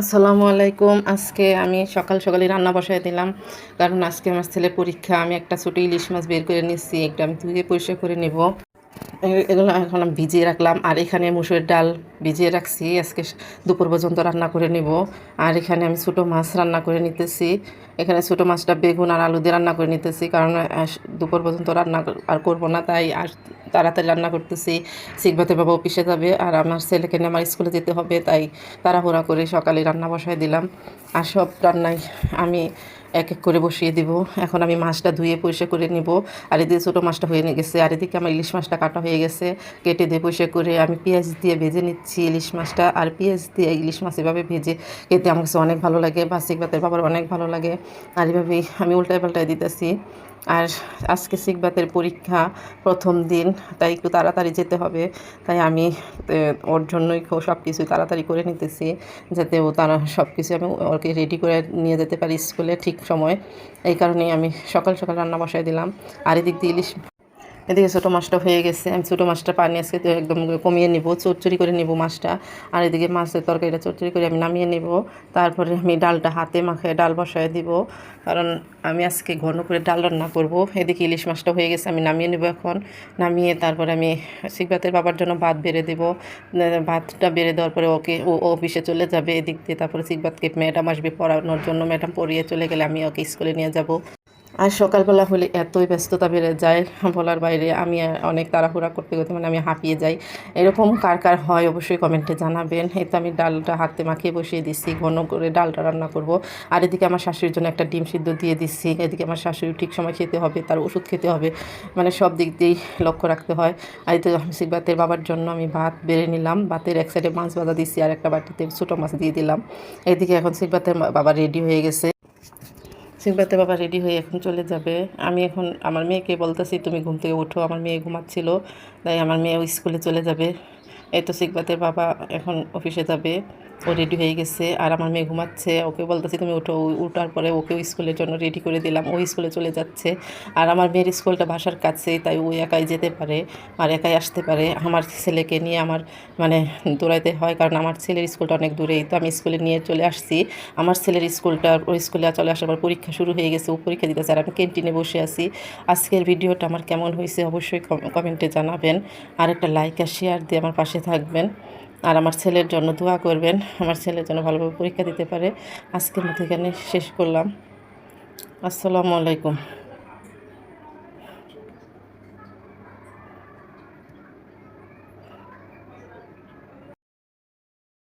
আসসালামু আলাইকুম। আজকে আমি সকাল সকালে রান্না বসাই দিলাম, কারণ আজকে আমার ছেলের পরীক্ষা। আমি একটা ছোটো ইলিশ মাছ বের করে নিচ্ছি একটু আমি ধুয়ে পরিষ্কার করে নেব। এগুলো এখন আমি ভিজিয়ে রাখলাম। আর এখানে মুসুরের ডাল ভিজিয়ে রাখছি। আজকে দুপুর পর্যন্ত রান্না করে নেব। আর এখানে আমি ছোটো মাছ রান্না করে নিতেছি। এখানে ছোটো মাছটা বেগুন আর আলু দিয়ে রান্না করে নিতেছি। কারণ দুপুর পর্যন্ত রান্না আর করব না, তাই আর তাড়াতাড়ি রান্না করতেছি। শিখবাতে বাবা অফিসে যাবে। আর আমার ছেলেকে নিয়ে আমার স্কুলে যেতে হবে, তাই তাড়াহুড়া করে সকালে রান্না বসায় দিলাম। আর সব রান্নাই আমি এক এক করে বসিয়ে দিব। এখন আমি মাছটা ধুয়ে পরিষ্কার করে নিব। আর এদিকে ছোটো মাছটা হয়ে গেছে। আর এদিকে আমার ইলিশ মাছটা কাটা হয়ে গেছে। কেটে দিয়ে পরিষ্কার করে আমি পেঁয়াজ দিয়ে ভেজে নিচ্ছি ইলিশ মাছটা। আর পেঁয়াজ দিয়ে ইলিশ মাছ এভাবে ভেজে খেতে আমার কাছে অনেক ভালো লাগে। বাসিক ভাতের বাবার অনেক ভালো লাগে। আর এভাবেই আমি উল্টায় পাল্টায় দিতেছি। আর আজকে শিখবাতের পরীক্ষা প্রথম দিন, তাই একটু তাড়াতাড়ি যেতে হবে। তাই আমি ওর জন্যই সব কিছু তাড়াতাড়ি করে নিতেছি, যাতে ও তারা সব কিছু আমি ওকে রেডি করে নিয়ে যেতে পারি স্কুলে ঠিক সময়। এই কারণেই আমি সকাল সকাল রান্না বসাই দিলাম। আর এদিক দিয়ে ইলিশ এদিকে ছোটো মাছটা হয়ে গেছে। আমি ছোটো মাছটা পানি আজকে একদম কমিয়ে নিব, চচ্চড়ি করে নিব মাছটা। আর এদিকে মাছের তরকারিটা চচ্চড়ি করে আমি নামিয়ে নিব। তারপরে আমি ডালটা হাতে মাখে ডাল বসায় দিব। কারণ আমি আজকে ঘন করে ডাল রান্না করব। এদিকে ইলিশ মাছটা হয়ে গেছে, আমি নামিয়ে নেব এখন। নামিয়ে তারপরে আমি শিখবাতের বাবার জন্য ভাত বেড়ে দেবো। ভাতটা বেড়ে দেওয়ার পরে ওকে, ও অফিসে চলে যাবে এদিক দিয়ে। তারপরে শিখবাতকে ম্যাডাম আসবে পড়ানোর জন্য। ম্যাডাম পড়িয়ে চলে গেলে আমি ওকে স্কুলে নিয়ে যাব। আর সকালবেলা হলে এতই ব্যস্ততা বেড়ে যায় বলার বাইরে। আমি অনেক তাড়াহুড়া করতে করতে মানে আমি হাঁপিয়ে যাই। এরকম কার কার হয় অবশ্যই কমেন্টে জানাবেন। এই তো আমি ডালটা হাতে মাখিয়ে বসিয়ে দিচ্ছি ঘন করে ডালটা রান্না করব। আর এদিকে আমার শাশুড়ির জন্য একটা ডিম সিদ্ধ দিয়ে দিচ্ছি এদিকে আমার শাশুড়ি ঠিক সময় খেতে হবে, তার ওষুধ খেতে হবে। মানে সব দিক দিয়েই লক্ষ্য রাখতে হয়। আর এতে হামসিক ভাতের বাবার জন্য আমি ভাত বেড়ে নিলাম। ভাতের এক সাইডে মাছ ভাজা দিচ্ছি আর একটা বাটিতে ছোটো মাছ দিয়ে দিলাম। এদিকে এখন সিকবাতের বাবা রেডি হয়ে গেছে। সিংবাতে বাবা রেডি হয়ে এখন চলে যাবে। আমি এখন, আমার মেয়েকে বলতেছি, তুমি ঘুম থেকে উঠো। আমার মেয়ে ঘুমাচ্ছিল, তাই আমার মেয়ে স্কুলে চলে যাবে। এই তো সিকবাতের বাবা এখন অফিসে যাবে। ও রেডি হয়ে গেছে আর আমার মেয়ে ঘুমাচ্ছে। ওকে বলতেছি, তুমি উঠো। উঠার পরে ওকেও স্কুলের জন্য রেডি করে দিলাম। ও স্কুলে চলে যাচ্ছে। আর আমার মেয়ের স্কুলটা বাসার কাছেই, তাই ও একাই যেতে পারে আর একাই আসতে পারে। আমার ছেলেকে নিয়ে আমার মানে দৌড়াইতে হয়, কারণ আমার ছেলের স্কুলটা অনেক দূরেই তো আমি স্কুলে নিয়ে চলে আসছি। আমার ছেলের স্কুলটা, ওই স্কুলে চলে আসার পর পরীক্ষা শুরু হয়ে গেছে। ও পরীক্ষা দিতেছে আর আমি ক্যান্টিনে বসে আছি। আজকের ভিডিওটা আমার কেমন হয়েছে অবশ্যই কমেন্টে জানাবেন। আর একটা লাইক আর শেয়ার দিয়ে আমার পাশে থাকবেন। আর আমার ছেলের জন্য দোয়া করবেন, আমার ছেলের জন্য ভালোভাবে পরীক্ষা দিতে পারে। আজকের মতো এখানে শেষ করলাম। আসসালামু আলাইকুম।